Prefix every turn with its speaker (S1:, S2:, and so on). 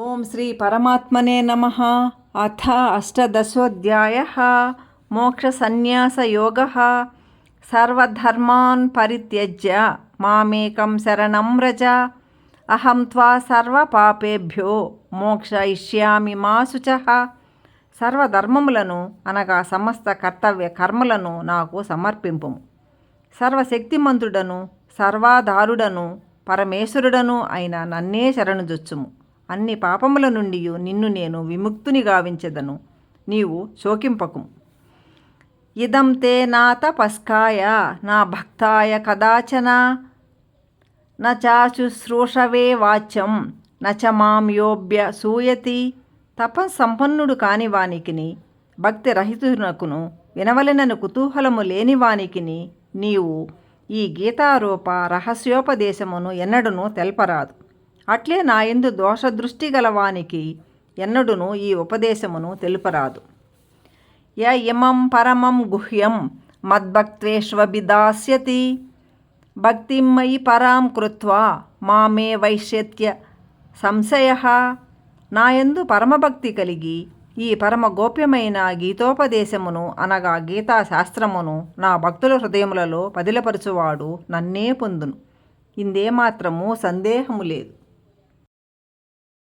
S1: ఓం శ్రీ పరమాత్మనే నమ. అథ అష్టదశోధ్యాయ. మోక్షసన్యాసయోగ. సర్వధర్మాన్ పరిత్యజ్య. మామేకం శరణం వ్రజ. అహం త్వా సర్వపాపేభ్యో. మోక్షయిష్యామి మా శుచ. సర్వధర్మములను అనగా సమస్త కర్తవ్య కర్మలను నాకు సమర్పింపుము. సర్వశక్తిమంతుడను సర్వాధారుడను పరమేశ్వరుడను అయిన నన్నే శరణుజొచ్చుము. అన్ని పాపముల నుండి నిన్ను నేను విముక్తుని గావించెదను. నీవు శోకింపకు. ఇదం తే నా తపస్కాయ నా భక్తాయ కదాచన. నాశుశ్రూషవే వాచ్యం నచ మాం యోభ్య సూయతి. తపస్సంపన్నుడు కాని వానికిని భక్తి రహితునకును వినవలెనను కుతూహలము లేని వానికిని నీవు ఈ గీతారూప రహస్యోపదేశమును ఎన్నడును తెల్పరాదు. అట్లే నా ఎందు దోషదృష్టి గలవానికి ఎన్నడును ఈ ఉపదేశమును తెలుపరాదు. య ఇమం పరమం గుహ్యం మద్భక్త్వేష్వభిదాస్యతి భక్తిమయి పరాం కృత్వా మామే వైశ్యత్య సంశయ. నాయందు పరమభక్తి కలిగి ఈ పరమ గోప్యమైన గీతోపదేశమును అనగా గీతా శాస్త్రమును నా భక్తుల హృదయములలో పదిలపరచువాడు నన్నే పొందును. ఇందేమాత్రము సందేహము లేదు.